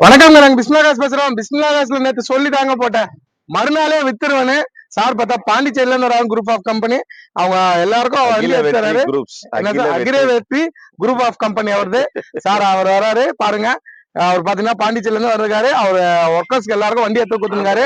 வணக்கம் நாங்க பிஸ்மிலா காசு பேசுறோம். பிஸ்மிலா காசுல நேத்து சொல்லிட்டாங்க போட்டேன். மறுநாளே வித்துருவேன்னு. சார் பார்த்தா பாண்டிச்சேரியில இருந்து ஒரு குரூப் ஆஃப் கம்பெனி அவங்க எல்லாருக்கும் அகில அகிரே வெற்றி. குரூப் ஆஃப் கம்பெனி அவரது. சார் அவர் வராரு. பாருங்க. அவர் பாத்தீங்கன்னா பாண்டிச்சேரியில இருந்து வந்திருக்காரு. அவர் ஒர்க்கர்ஸ்க்கு எல்லாருக்கும் வண்டி எடுத்து கொடுத்துருக்காரு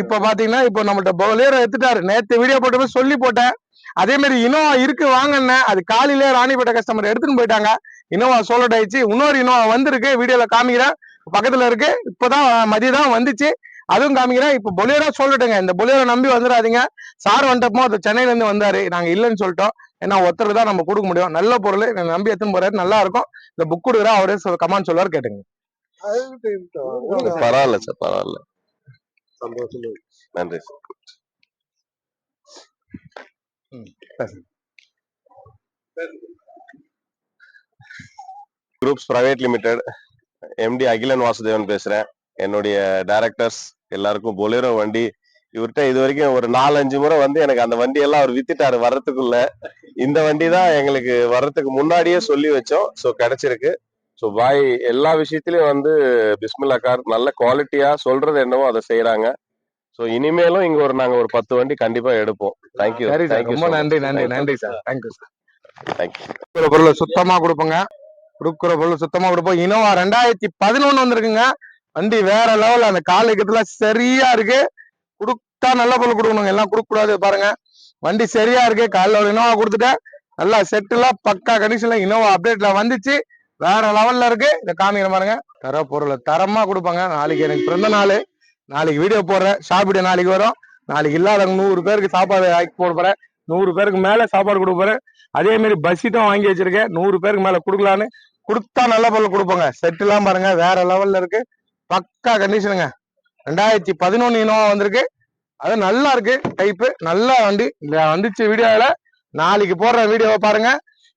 இப்ப பாத்தீங்கன்னா இப்போ நம்மகிட்ட பொலேரோ எடுத்துட்டாரு. நேத்து வீடியோ போட்டு சொல்லி போட்டேன். அதே மாதிரி இனோவா இருக்கு வாங்கண்ணேன் அது காலையிலே ராணிப்பேட்டை கஸ்டமர் எடுத்துன்னு போயிட்டாங்க. இனோவா சோலட் ஆயிடுச்சு. இன்னொரு இனோவா வந்திருக்கு. வீடியோல காமிக்கிறேன். பக்கத்துல இருக்கு. இப்பதான் மதியம் தான் வந்துச்சு. அதுவும் காமிக்கிறேன். இப்ப பொலேரோ சொல்லிட்டுங்க. இந்த பொலேரோ நம்பி வந்துடாதீங்க. சார் வந்துட்டப்போ அது சென்னையில இருந்து வந்தாரு. நாங்க இல்லைன்னு சொல்லிட்டோம். ஏன்னா ஒருத்தருக்கு தான் நம்ம கொடுக்க முடியும். நல்ல பொருள். நம்பி எடுத்துன்னு போறாரு? நல்லா இருக்கும். இந்த புக் கொடுக்குறா அவரே கமாண்ட் சொல்லுவார் கேட்டுங்க. பரவாயில்ல சார். பரவாயில்ல. நன்றி sir. Groups private limited MD Akilan Vasudevan பேசுறேன். என்னுடைய டைரக்டர்ஸ் எல்லாருக்கும் பொலேரோ வண்டி. இவர்கிட்ட இது வரைக்கும் ஒரு நாலஞ்சு முறை வந்து எனக்கு அந்த வண்டி எல்லாம் அவர் வித்துட்டாரு வர்றதுக்குள்ள. இந்த வண்டி தான் எங்களுக்கு வர்றதுக்கு முன்னாடியே சொல்லி வச்சோம். ஸோ கிடைச்சிருக்கு. ஸோ பாய் எல்லா விஷயத்திலயும் வந்து பிஸ்மில்லா கார் நல்ல குவாலிட்டியா சொல்றது என்னவோ அதை செய்யறாங்க ஸோ இனிமேலும் இங்க ஒரு நாங்க ஒரு பத்து வண்டி கண்டிப்பா எடுப்போம். தேங்க்யூ ரொம்ப நன்றி நன்றி நன்றி சார். Thank you sir. தேங்க்யூ பொருளை சுத்தமா கொடுப்போங்க. கொடுக்குற பொருள் சுத்தமா கொடுப்போம். இனோவா ரெண்டாயிரத்தி பதினொன்னு வந்திருக்குங்க. வண்டி வேற லெவல் அந்த காலக்கத்துல சரியா இருக்கு. கொடுத்தா நல்ல பொருள் கொடுக்கணுங்க. எல்லாம் கொடுக்க கூடாது பாருங்க. வண்டி சரியா இருக்கு. காலைல ஒரு இனோவா கொடுத்துட்டேன். நல்லா செட்டுல பக்கா கண்டிஷன்ல இனோவா அப்டேட்ல வந்துச்சு. வேற லெவல்ல இருக்கு. இதை காமிக்கிற பாருங்க. தர பொருளை தரமா கொடுப்பாங்க. நாளைக்கு எனக்கு பிறந்த நாள். நாளைக்கு வீடியோ போடுறேன். ஷாப் நாளைக்கு வரும். நாளைக்கு இல்லாதவங்க நூறு பேருக்கு சாப்பாடு ஆக்கி போட போறேன். நூறு பேருக்கு மேல சாப்பாடு கொடுக்க போறேன். அதே மாதிரி பஸ்ஸிட்டும் வாங்கி வச்சிருக்கேன். நூறு பேருக்கு மேல கொடுக்கலான்னு கொடுத்தா நல்ல பொருள் கொடுப்போங்க. செட் எல்லாம் பாருங்க வேற லெவல்ல இருக்கு. பக்கா கண்டிஷனுங்க ரெண்டாயிரத்தி பதினொன்னு இனோவா வந்திருக்கு. அது நல்லா இருக்கு டைப்பு நல்லா வண்டி வந்துச்சு வீடியோவில் நாளைக்கு போடுற வீடியோவை பாருங்க.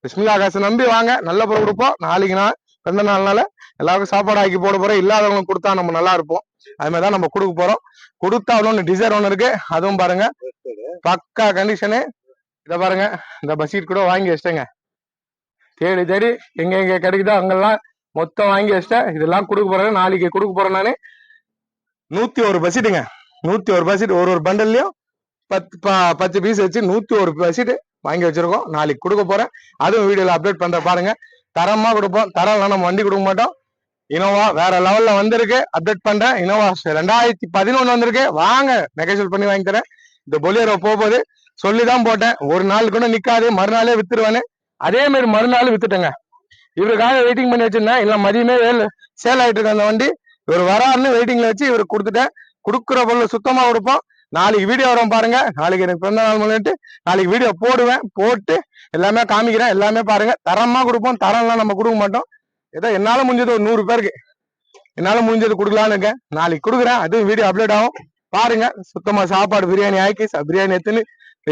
பிஸ்மில்லா காசு நம்பி வாங்க. நல்ல பொருள் கொடுப்போம். நாளைக்கு நான் பிறந்த நாள்னால எல்லாருக்கும் சாப்பாடு ஆக்கி போட போறோம் இல்லாதவங்களுக்கு கொடுத்தா நம்ம நல்லா இருப்போம். அது மாதிரி தான் நம்ம கொடுக்க போறோம். கொடுத்தா ஒன்று டிசைர் ஒன்று இருக்கு. அதுவும் பாருங்க. பக்கா கண்டிஷனு இதை பாருங்க. இந்த பஸ்ஸீட் கூட வாங்கி வச்சிட்டேங்க. தேடி தேடி எங்கே எங்கே கிடைக்குதோ அங்கெல்லாம் மொத்தம் வாங்கி வச்சிட்டேன் இதெல்லாம் கொடுக்க போறேன் நாளைக்கு கொடுக்க போறேன் நானு. நூத்தி ஒரு பசிட்டுங்க நூத்தி ஒரு பசிட்டு ஒரு ஒரு பண்டல்லையும் பத்து பத்து பீஸ் வச்சு நூத்தி ஒரு பசிட்டு வாங்கி வச்சிருக்கோம். நாளைக்கு கொடுக்க போறேன். அதுவும் வீடியோல அப்டேட் பண்ற பாருங்க. தரமா கொடுப்போம். தரம் நம்ம வண்டி கொடுக்க மாட்டோம். இனோவா வேற லெவல்ல வந்திருக்கு. அப்டேட் பண்றேன். இனோவா ரெண்டாயிரத்தி பதினொன்னு வந்திருக்கு. வாங்க நெகோசியேட் பண்ணி வாங்கி தரேன். இந்த பொலியரோ போகும்போது சொல்லிதான் போட்டேன். ஒரு நாள் கூட நிக்காது. மறுநாளே வித்துருவானு அதே மாதிரி மறுநாள் வித்துட்டேங்க. இவருக்காக வெயிட்டிங் பண்ணி வச்சிருந்தேன் இல்லை மதியமே சேல் ஆயிட்டு இருக்க அந்த வண்டி இவர் வராருன்னு வெயிட்டிங்ல வச்சு இவருக்கு கொடுத்துட்டேன். கொடுக்குற பொருள் சுத்தமா கொடுப்போம். நாளைக்கு வீடியோ வரும் பாருங்க. நாளைக்கு எனக்கு பிறந்த நாள் முன்னிட்டு நாளைக்கு வீடியோ போடுவேன். போட்டு எல்லாமே காமிக்கிறேன். எல்லாமே பாருங்க. தரமா கொடுப்போம். தரம்லாம் நம்ம கொடுக்க மாட்டோம். ஏதோ என்னால முடிஞ்சது ஒரு நூறு பேருக்கு. என்னால முடிஞ்சது கொடுக்கலான்னு இருக்கேன். நாளைக்கு கொடுக்குறேன். அதுவும் வீடியோ அப்லோட் ஆகும். பாருங்க. சுத்தமா சாப்பாடு பிரியாணி ஆக்கி பிரியாணி எடுத்துன்னு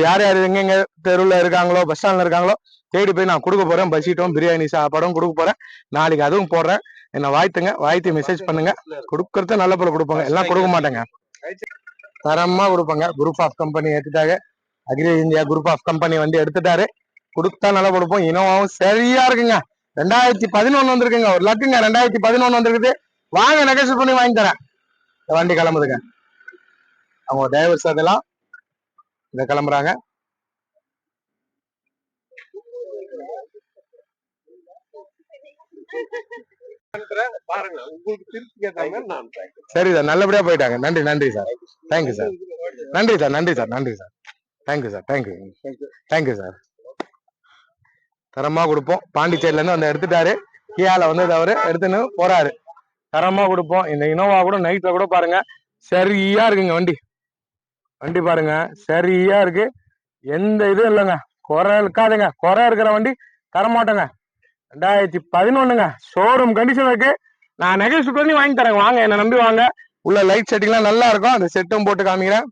யார் யார் எங்கெங்க தெருவுல இருக்காங்களோ பஸ் ஸ்டாண்ட்ல இருக்காங்களோ தேடி போய் நான் கொடுக்க போறேன். பஸ்ஸீட்டும் பிரியாணி சாப்பாடும் கொடுக்க போறேன். நாளைக்கு அதுவும் போடுறேன். என்ன வாழ்த்துங்க. வாழ்த்து மெசேஜ் பண்ணுங்க. கொடுக்கறது நல்ல பொருள் கொடுப்பாங்க. எல்லாம் கொடுக்க மாட்டேங்க. தரமா கொடுப்பாங்க. குரூப் ஆஃப் கம்பெனி எடுத்துட்டாங்க. Agri India group of company வந்து எடுத்துட்டாரு. கொடுத்தா நல்லா கொடுப்போம். இனோவாவும் சரியா இருக்குங்க. ரெண்டாயிரத்தி பதினொன்னு வந்திருக்குங்க. ஒரு லக்குங்க. ரெண்டாயிரத்தி பதினொன்னு வந்திருக்குது. வாங்க நெகோசியேட் பண்ணி வாங்கி தரேன். இந்த வண்டி கிளம்புதுங்க. அவங்க டிரைவர்ஸ் அதெல்லாம் இந்த கிளம்புறாங்க. பாருங்க உங்களுக்கு திருப்தி கேட்டாங்க நான் சரி சார் நல்லபடியா போயிட்டாங்க. நன்றி நன்றி சார் தேங்க்யூ சார் நன்றி சார் நன்றி சார் நன்றி sir thank you sir thank you thank you sir தரமா கொடுப்போம். பாண்டிச்சேரியில இருந்து வந்து எடுத்துட்டாரு. கியால வந்து அவரு. எடுத்துன்னு போறாரு. தரமா கொடுப்போம். இந்த இனோவா கூட நைட்ல கூட பாருங்க. சரியா இருக்குங்க வண்டி. வண்டி பாருங்க. சரியா இருக்கு. எந்த இதுவும் இல்லைங்க. குறை இருக்காதுங்க குறை இருக்கிற வண்டி தரமாட்டேங்க. ரெண்டாயிரத்தி பதினொன்னுங்க. ஷோரூம் கண்டிஷன் இருக்கு. நான் நெகோசியேட் பண்ணி வாங்கி தரேன் வாங்க என்ன நம்பி வாங்க. உள்ள லைட் செட்டிங்லாம் நல்லா இருக்கும். அந்த செட்டும் போட்டு காமிக்கிறேன்.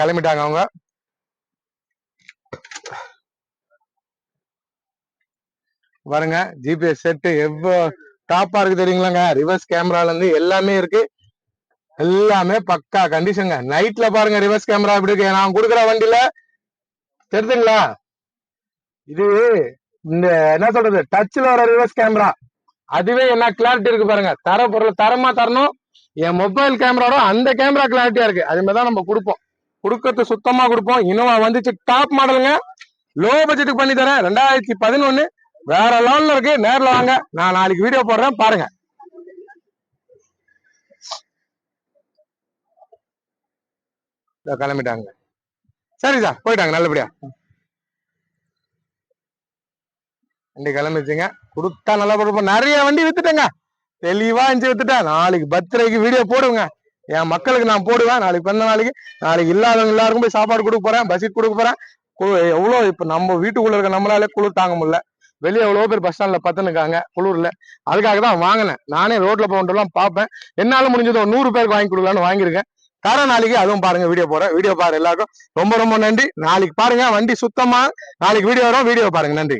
கிளம்பிட்டாங்க அவங்க. பாருங்க ஜிபிஎஸ் செட்டு எவ்வளோ டாப்பா இருக்கு தெரியுங்களாங்க. ரிவர்ஸ் கேமரால இருந்து எல்லாமே இருக்கு. எல்லாமே பக்கா கண்டிஷனுங்க நைட்ல பாருங்க ரிவர்ஸ் கேமரா எப்படி இருக்கு? நான் கொடுக்குற வண்டியில தெரியுதுங்களா? இது இந்த என்ன சொல்றது? டச்ல வர ரிவர்ஸ் கேமரா அதுவே என்ன கிளாரிட்டி இருக்கு பாருங்க. தர பொருள் தரமா தரணும். என் மொபைல் கேமராவோட அந்த கேமரா கிளாரிட்டியா இருக்கு. அது மாதிரி தான் நம்ம கொடுப்போம். கொடுக்கறது சுத்தமா கொடுப்போம். இனோவா வந்துச்சு டாப் மாடலுங்க லோ பட்ஜெட்டுக்கு பண்ணி தரேன். ரெண்டாயிரத்தி பதினொன்னு. வேற லெவல்ல இருக்கு. நேர்ல வாங்க. நான் நாளைக்கு வீடியோ போடுறேன். பாருங்க. கிளம்பிட்டாங்க. சரி சார் போயிட்டாங்க. நல்லபடியா. வண்டி கிளம்பிச்சுங்க. கொடுத்தா நல்லா கொடுப்போம். நிறைய வண்டி வித்துட்டேங்க. தெளிவா இருந்துச்சு வித்துட்டேன். நாளைக்கு பர்த்டேக்கு வீடியோ போடுவேங்க. என் மக்களுக்கு நான் போடுவேன். நாளைக்கு பிறந்த நாளைக்கு. நாளைக்கு இல்லாதவங்க எல்லாருக்கும் போய் சாப்பாடு கொடுக்க போறேன். பஸ்ஸிட் கொடுக்க போறேன். எவ்வளோ இப்போ நம்ம வீட்டுக்குள்ள இருக்க நம்மளாலே குளிர் தாங்க முடியல. வெளியே எவ்வளோ பேர் பஸ் ஸ்டாண்ட்ல பத்துனுக்காங்க குளிர்ல. அதுக்காக தான் வாங்கினேன். நானே ரோட்ல போகலாம் பார்ப்பேன். என்னால முடிஞ்சது ஒரு நூறு பேருக்கு வாங்கி கொடுக்கலான்னு வாங்கியிருக்கேன். தர நாளைக்கு அதுவும் பாருங்க வீடியோ போறேன் வீடியோ பாரு எல்லாருக்கும். ரொம்ப ரொம்ப நன்றி. நாளைக்கு பாருங்க வண்டி சுத்தமா. நாளைக்கு வீடியோ வரும். வீடியோ பாருங்க. நன்றி.